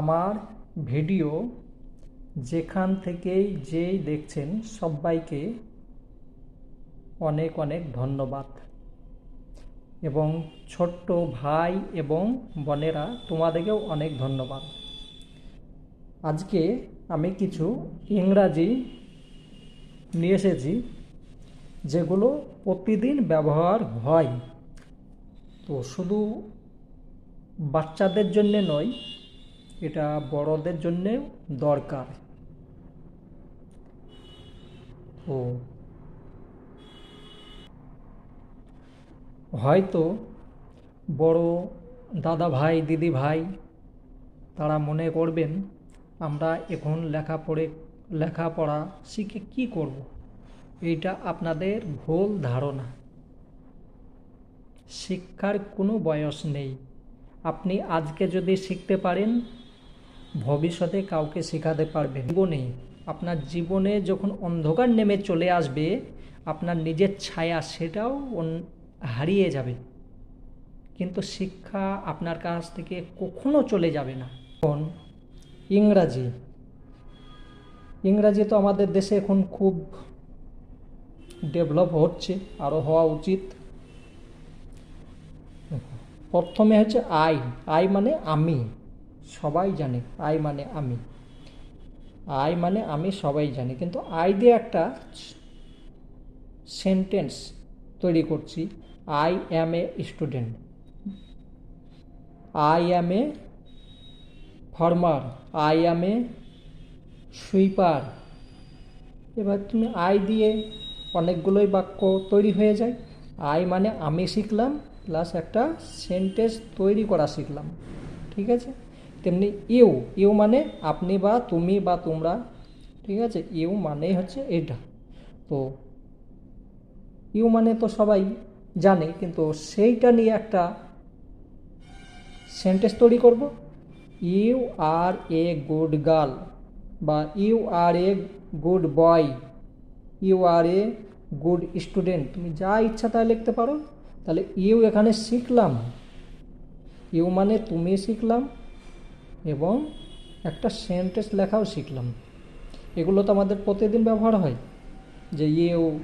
আমার ভিডিও যেখান থেকেই যেই দেখছেন সবাইকে অনেক অনেক ধন্যবাদ। এবং ছোট্ট ভাই এবং বোনেরা, তোমাদেরকেও অনেক ধন্যবাদ। আজকে আমি কিছু ইংরাজি নিয়ে এসেছি, যেগুলো প্রতিদিন ব্যবহার হয়। তো শুধু বাচ্চাদের জন্যে নয় এটা বড়দের জন্যেও দরকার। ও। হয়তো বড় দাদা ভাই, দিদি ভাই, তারা মনে করবেন আমরা এখন লেখা লেখাপড়ে লেখাপড়া শিখে কি করব? এইটা আপনাদের ভুল ধারণা। শিক্ষার কোনো বয়স নেই। আপনি আজকে যদি শিখতে পারেন ভবিষ্যতে কাউকে শেখাতে পারবেন জীবনে আপনার জীবনে যখন অন্ধকার নেমে চলে আসবে, আপনার নিজের ছায়া সেটাও হারিয়ে যাবে। কিন্তু শিক্ষা আপনার কাছ থেকে কখনো চলে যাবে না। এখন ইংরাজি। ইংরাজি তো আমাদের দেশে এখন খুব ডেভেলপ হচ্ছে আরও হওয়া উচিত। প্রথমে হচ্ছে আই। আই মানে আমি। সবাই জানে, আই মানে আমি। আই মানে আমি সবাই জানি, কিন্তু আই দিয়ে একটা সেন্টেন্স তৈরি করছি I am a student I am a farmer I am a sweeper এবার তুমি আই দিয়ে অনেকগুলোই বাক্য তৈরি হয়ে যায়। আই মানে আমি শিখলাম প্লাস একটা সেন্টেন্স তৈরি করা শিখলাম। ঠিক আছে? তেমনি ইউ ইউ মানে আপনি বা তুমি বা তোমরা, ঠিক আছে? ইউ মানে হচ্ছে এটা। তো ইউ মানে তো সবাই জানে, কিন্তু সেইটা নিয়ে একটা সেন্টেন্স তৈরি করব। You are a good girl বা you are a good boy, you are a good student. তুমি যা ইচ্ছা তাই লিখতে পারো। তাহলে ইউ এখানে শিখলাম। ইউ মানে তুমি শিখলাম। এবং একটা সেন্টেন্স লেখাও শিখলাম। এগুলো তো আমাদের প্রতিদিন ব্যবহার হয়, যে ইউ,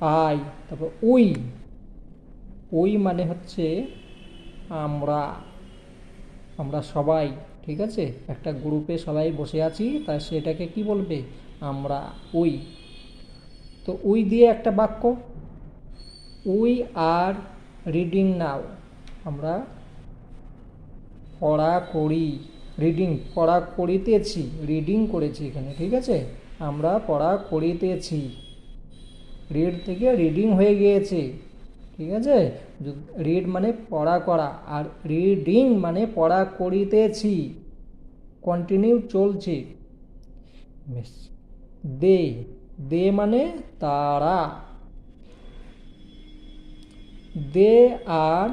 আই, তারপর উই। উই মানে হচ্ছে আমরা আমরা সবাই, ঠিক আছে? একটা গ্রুপে সবাই বসে আছি তাই সেটাকে কি বলবে? আমরা উই। তো উই দিয়ে একটা বাক্য, উই আর রিডিং নাও। আমরা পড়া করি রিডিং পড়া করিতেছি রিডিং করেছি এখানে, ঠিক আছে? আমরা পড়া করিতেছি রিড থেকে রিডিং হয়ে গিয়েছে, ঠিক আছে? রিড মানে পড়া করা, আর রিডিং মানে পড়া করিতেছি কন্টিনিউ চলছে দে দে মানে তারা। দে আর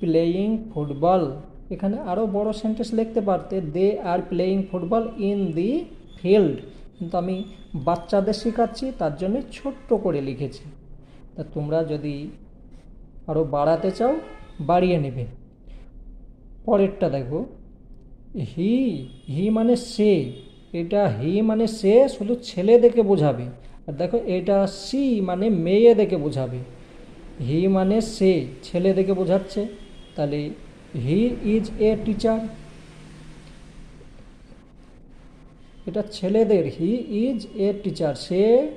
প্লেয়িং ফুটবল এখানে আরও বড় সেন্টেন্স লিখতে পারতে they are playing football in the field কিন্তু আমি বাচ্চাদের শেখাচ্ছি, তার জন্য ছোট্ট করে লিখেছি। তা তোমরা যদি আরও বাড়াতে চাও, বাড়িয়ে নেবে। পরেরটা দেখো। হি হি মানে সে। এটা হি মানে সে শুধু ছেলে দেখে বোঝাবে। আর দেখো, এটা সি মানে মেয়ে দেখে বোঝাবে। হি মানে সে, ছেলে দেখে বোঝাচ্ছে। তাহলে হি ইজ এ টিচার। এটা ছেলেদের, হি ইজ এ টিচার। সে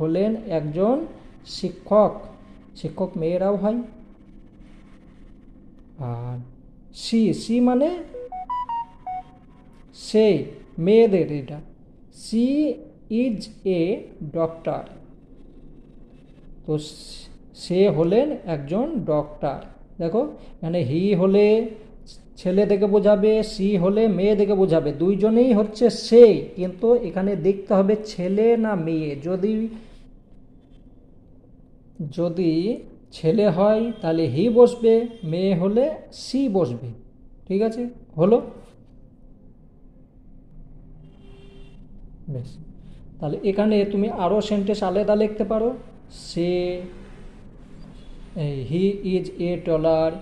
হলেন একজন শিক্ষক। শিক্ষক মেয়েরাও হয়। আর সি সি মানে সে, মেয়েদের এটা। She is a doctor. তো সে হলেন একজন ডক্টর। দেখো মানে হি হলে ছেলে দেখে বোঝাবে সি হলে মেয়ে দেখে বোঝাবে, দুইজনেই হচ্ছে সে, কিন্তু এখানে দেখতে হবে ছেলে না মেয়ে। যদি যদি ছেলে হয়, তাহলে হি বসবে, মেয়ে হলে সি বসবে। ঠিক আছে? হলো? বেশ। তাহলে এখানে তুমি আরও সেন্টেন্স আলাদা লিখতে পারো। সে he is a tailor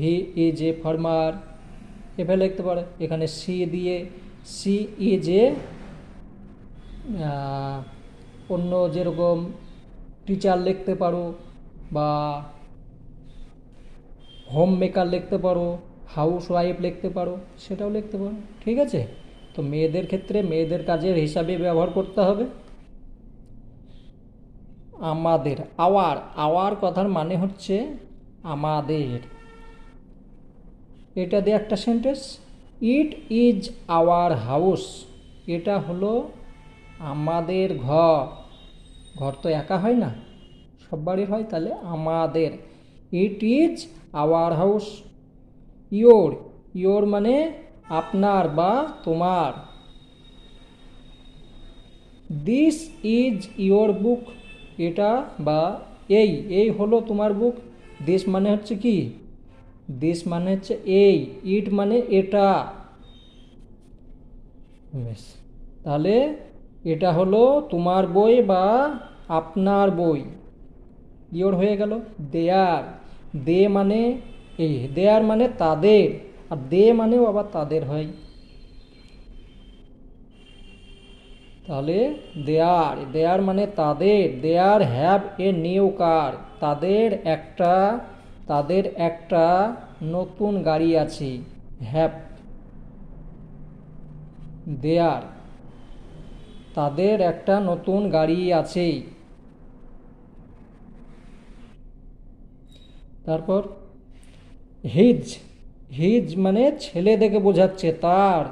he is a farmer এভাবে লিখতে পারো। এখানে সি দিয়ে সি ইজ এ অন্য যেরকম টিচার লিখতে পারো বা হোম মেকার লিখতে পারো হাউস ওয়াইফ লিখতে পারো, সেটাও লিখতে পারো। ঠিক আছে? তো মেয়েদের ক্ষেত্রে মেয়েদের কাজের হিসাবে ব্যবহার করতে হবে। আমাদের, আওয়ার। আওয়ার কথার মানে হচ্ছে আমাদের। এটা দিয়ে একটা sentence it is our house এটা হলো আমাদের ঘর। ঘর তো একা হয় না, সব হয়, তাহলে আমাদের। It is our house your your মানে আপনার বা তোমার। দিস ইজ ইয়োর বুক এটা বা এই এই হলো তোমার বুক। দিস মানে হচ্ছে কি? দিস মানে হচ্ছে এই, ইট মানে এটা। তাহলে এটা হলো তোমার বই বা আপনার বই। ইয়োর হয়ে গেল? দেয়ার। দে মানে এই, দেয়ার মানে তাদের। আর দে মানেও আবার তাদের হয়। তাহলে দেয়ার দেয়ার মানে তাদের, there have a new car তাদের একটা তাদের একটা নতুন গাড়ি আছে হ্যাভ দেয়ার, তাদের একটা নতুন গাড়ি আছে। তারপর হিজ হিজ মানে ছেলে দেখে বোঝাচ্ছে, তার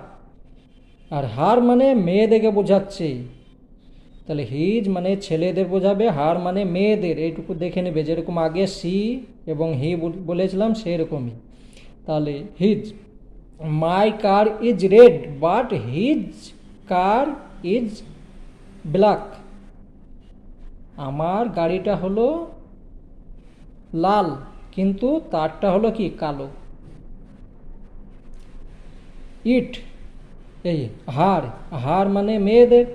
আর হার মানে মেয়ে দেখে বোঝাচ্ছে। তাহলে হিজ মানে ছেলেদের বোঝাবে, হার মানে মেয়েদের। এইটুকু দেখে নেবে, যেরকম আগে সি এবং হি বলেছিলাম সেরকমই। তাহলে his, my car is red, but his car is black. আমার গাড়িটা হলো লাল, কিন্তু তারটা হলো কি? কালো। ইট এই হার হার মানে মেয়েদের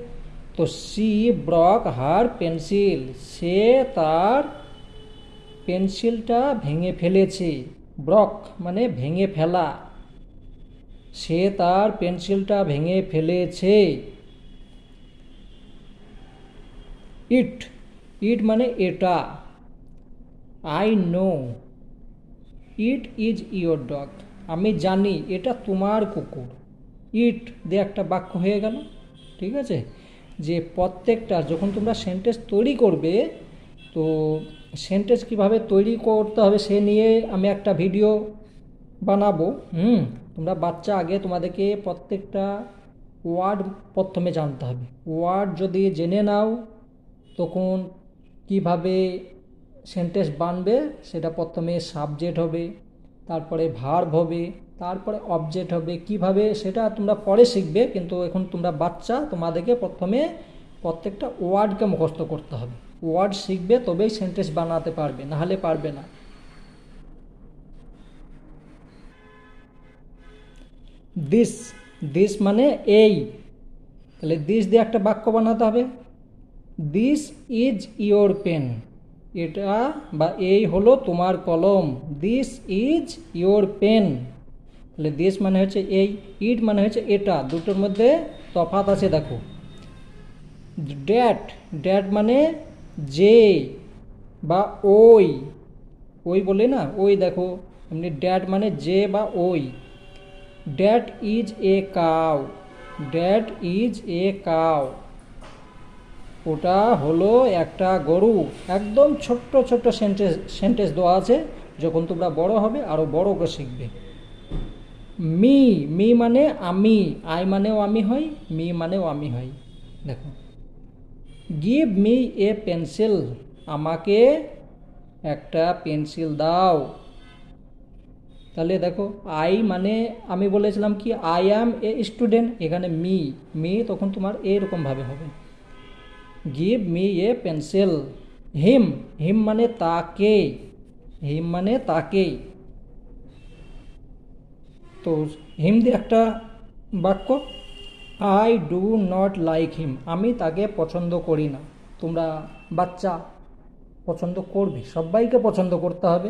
তো সি ব্রক হার পেন্সিল, সে তার পেন্সিলটা ভেঙে ফেলেছে। ব্রক মানে ভেঙে ফেলা। সে তার পেন্সিলটা ভেঙে ফেলেছে। ইট ইট মানে এটা। I know, it is your dog. আমি জানি, এটা তোমার কুকুর। ইট দিয়ে একটা বাক্য হয়ে গেল, ঠিক আছে? যে প্রত্যেকটা, যখন তোমরা সেন্টেন্স তৈরি করবে, তো সেন্টেন্স কীভাবে তৈরি করতে হবে সে নিয়ে আমি একটা ভিডিও বানাবো, হুম? তোমরা বাচ্চা আগে তোমাদেরকে প্রত্যেকটা ওয়ার্ড প্রথমে জানতে হবে। ওয়ার্ড যদি জেনে নাও, তখন কীভাবে সেন্টেন্স বানবে, সেটা প্রথমে সাবজেক্ট হবে, তারপরে ভার্ব হবে তারপরে অবজেক্ট হবে। কীভাবে? সেটা তোমরা পরে শিখবে, কিন্তু এখন তোমরা বাচ্চা, তোমাদেরকে প্রথমে প্রত্যেকটা ওয়ার্ডকে মুখস্থ করতে হবে। ওয়ার্ড শিখবে, তবেই সেন্টেন্স বানাতে পারবে নাহলে পারবে না। দিস দিস মানে এই। তাহলে দিস দিয়ে একটা বাক্য বানাতে হবে। দিস ইজ ইয়োর পেন এটা বা এই হলো তোমার কলম। দিস ইজ ইয়োর পেন তাহলে দিস মানে হচ্ছে এই, ইট মানে হচ্ছে এটা, দুটোর মধ্যে তফাত আছে দেখো। ড্যাট ড্যাট মানে যে বা ওই ওই বলে না, ওই দেখো, এমনি ড্যাট মানে যে বা ওই। That is a cow, that is a cow. ওটা হলো একটা গরু, একদম ছোট্ট ছোট্ট সেন্টেন্স সেন্টেন্স দেওয়া আছে, যখন তোমরা বড় হবে আরও বড় করে শিখবে। মি মি মানে আমি, আই মানেও আমি হই মি মানেও আমি হই দেখো। গিভ মি এ পেন্সিল আমাকে একটা পেন্সিল দাও। তাহলে দেখো, আই মানে আমি বলেছিলাম কি আই অ্যাম এ স্টুডেন্ট এখানে মি মি তখন তোমার এইরকমভাবে হবে। Give me a pencil him him মানে তাকে হিম মানে তাকে তো হিম দিয়ে একটা বাক্য I do not like him আমি তাকে পছন্দ করি না। তোমরা বাচ্চা, পছন্দ করবে। সবাইকে পছন্দ করতে হবে।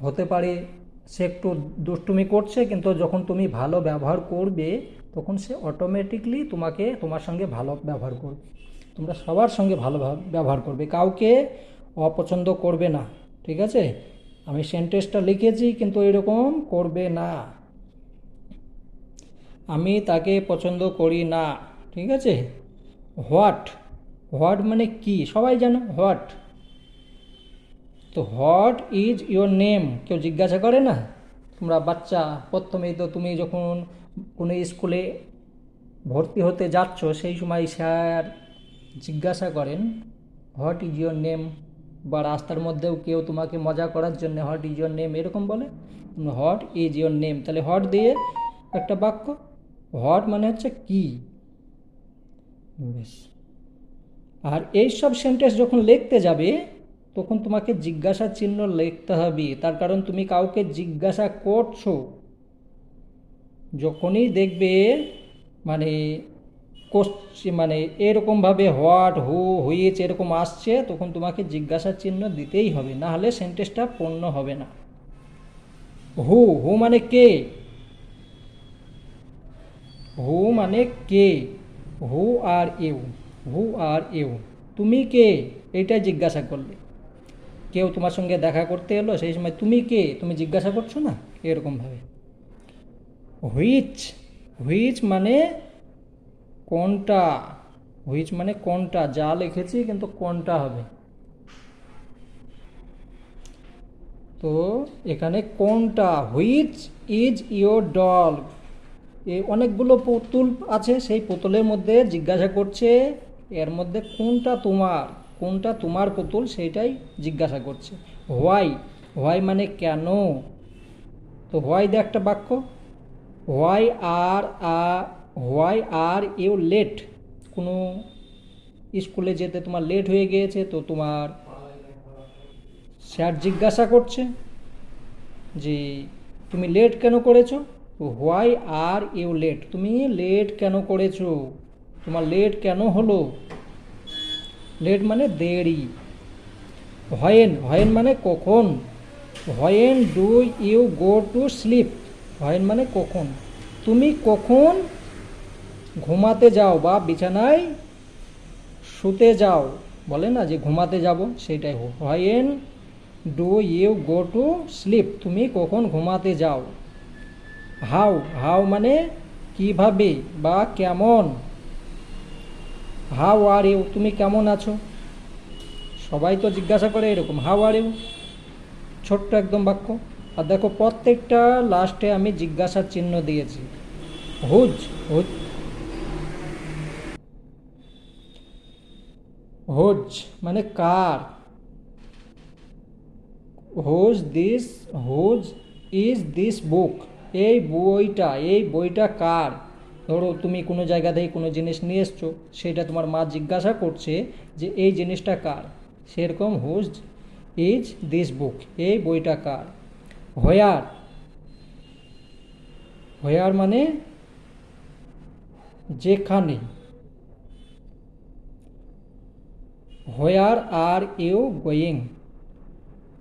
হতে পারে সে একটু দুষ্টুমি করছে, কিন্তু যখন তুমি ভালো ব্যবহার করবে, তখন সে অটোমেটিকলি তোমাকে, তোমার সঙ্গে ভালো ব্যবহার করবে। তোমরা সবার সঙ্গে ভালো ব্যবহার করবে। কাউকে অপছন্দ করবে না। ঠিক আছে? আমি সেন্টেন্সটা লিখেছি, কিন্তু এরকম করবে না। আমি তাকে পছন্দ করি না, ঠিক আছে? হোয়াট হোয়াট মানে কি? সবাই জানো হোয়াট তো হোয়াট ইজ ইয়োর নেম কেউ জিজ্ঞাসা করে না? তোমরা বাচ্চা প্রথমেই তো তুমি যখন কোনো স্কুলে ভর্তি হতে যাচ্ছ, সেই সময় স্যার জিজ্ঞাসা করেন হোয়াট ইজ ইয়োর নেম বা রাস্তার মধ্যেও কেউ তোমাকে মজা করার জন্য হট ইজ ইয়োর নেম এরকম বলে? হোয়াট ইজ ইয়োর নেম তাহলে হট দিয়ে একটা বাক্য হট মানে হচ্ছে কি? বেশ। আর এই সব সেন্টেন্স যখন লিখতে যাবে, তখন তোমাকে জিজ্ঞাসা চিহ্ন লিখতে হবে। তার কারণ তুমি কাউকে জিজ্ঞাসা করছ। যখনই দেখবে মানে কোশ্চি- মানে এরকমভাবে হোয়াট হু হুইচ এরকম আসছে, তখন তোমাকে জিজ্ঞাসা চিহ্ন দিতেই হবে, না হলে সেন্টেন্সটা পূর্ণ হবে না। হু হু মানে কে? হু মানে কে? হু are you who R you তুমি কে? এইটাই জিজ্ঞাসা করলে। কেউ তোমার সঙ্গে দেখা করতে এলো, সেই সময় তুমি কে? তুমি জিজ্ঞাসা করছ না? এরকমভাবে হুইচ হুইচ মানে কোনটা হুইচ মানে কোনটা, যা লিখেছি কিন্তু কোনটা হবে। তো এখানে কোনটা হুইচ ইজ ইয়োর ডল এই অনেকগুলো পুতুল আছে, সেই পুতুলের মধ্যে জিজ্ঞাসা করছে, এর মধ্যে কোনটা তোমার কোনটা তোমার পুতুল সেইটাই জিজ্ঞাসা করছে। হোয়াই হোয়াই মানে কেন? তো হোয়াই দিয়ে একটা বাক্য। Why are uh why are you late কোনো স্কুলে যেতে তোমার লেট হয়ে গিয়েছে তো তোমার স্যার জিজ্ঞাসা করছে যে তুমি লেট কেন করেছ? তো হোয়াই আর ইউ লেট তুমি লেট কেন করেছ? তোমার লেট কেন হলো? লেট মানে দেরি। হয়েন হয়েন মানে কখন? When do you go to sleep when মানে কখন? তুমি কখন ঘুমাতে যাও বা বিছানায় শুতে যাও। বলে না যে ঘুমাতে যাব? সেটাই when do you go to sleep? তুমি কখন ঘুমাতে যাও? হাউ? হাউ মানে কীভাবে বা কেমন? How are you? তুমি কেমন আছো? সবাই তো জিজ্ঞাসা করে এরকম। How are you? ছোট্ট একদম বাক্য। আর দেখো, প্রত্যেকটা লাস্টে আমি জিজ্ঞাসার চিহ্ন দিয়েছি। Whose whose. হুজ মানে কার। Whose this, whose is this book. এই বইটা এই বইটা কার? ধরো তুমি কোনো জায়গা থেকে কোনো জিনিস নিয়ে এসছো, সেটা তোমার মা জিজ্ঞাসা করছে যে এই জিনিসটা কার? সেরকম হোজ ইজ দিস বুক, এই বইটা কার? হোয়ার। হোয়ার মানে যেখানে। হোয়ার আর ইউ গোয়িং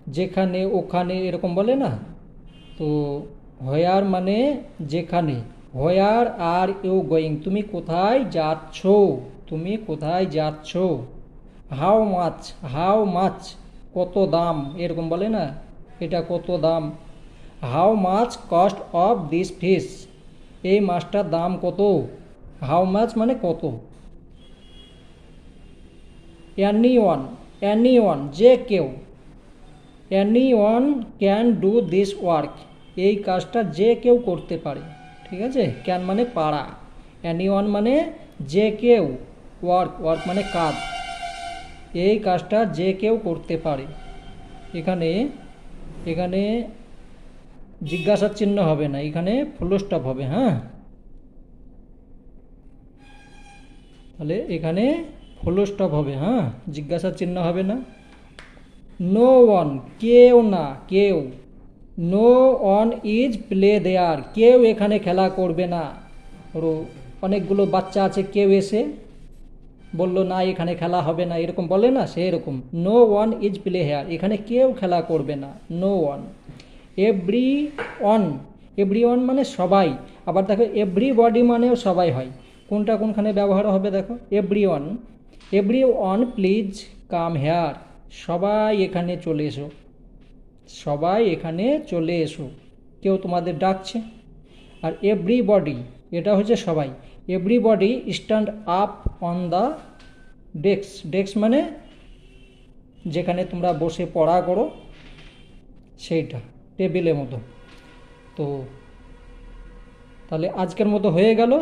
যেখানে, ওখানে এরকম বলে না? তো হোয়ার মানে যেখানে হোয়ার আর ইউ গোয়িং তুমি কোথায় যাচ্ছ? তুমি কোথায় যাচ্ছ? হাউ মাছ হাউ মাছ কত দাম? এরকম বলে না? এটা কত দাম? How much cost of this fish এই মাছটার দাম কত? হাউ মাছ মানে কত? অ্যানি ওয়ান অ্যানি ওয়ান যে কেউ। Anyone can do this work এই কাজটা যে কেউ করতে পারে। ঠিক আছে? ক্যান মানে পারা। অ্যানি ওয়ান মানে যে কেউ। ওয়ার্ক ওয়ার্ক মানে কাজ। এই কাজটা যে কেউ করতে পারে। এখানে এখানে জিজ্ঞাসার চিহ্ন হবে না। এখানে ফুল স্টপ হবে হ্যাঁ? তাহলে এখানে ফুল স্টপ হবে হ্যাঁ? জিজ্ঞাসার চিহ্ন হবে না। নো ওয়ান কেউ না, কেউ। No one is play there কেউ এখানে খেলা করবে না। ধরো অনেকগুলো বাচ্চা আছে, কেউ এসে বলল, না, এখানে খেলা হবে না। এরকম বলে না সে এরকম no one is play here এখানে কেউ খেলা করবে না। No one everyone everyone মানে সবাই। আবার দেখো এভরি বডি মানেও সবাই হয়। কোনটা কোনখানে ব্যবহার হবে, দেখো। Everyone everyone please come here সবাই এখানে চলে এসো। সবাই এখানে চলে এসো। কেউ তোমাদের ডাকছে? আর এভরিবডি এটা হচ্ছে সবাই। Everybody stand up on the desk desk মানে যেখানে তোমরা বসে পড়া করো, সেইটা টেবিলের মতো। তো, তাহলে আজকের মতো হয়ে গেল।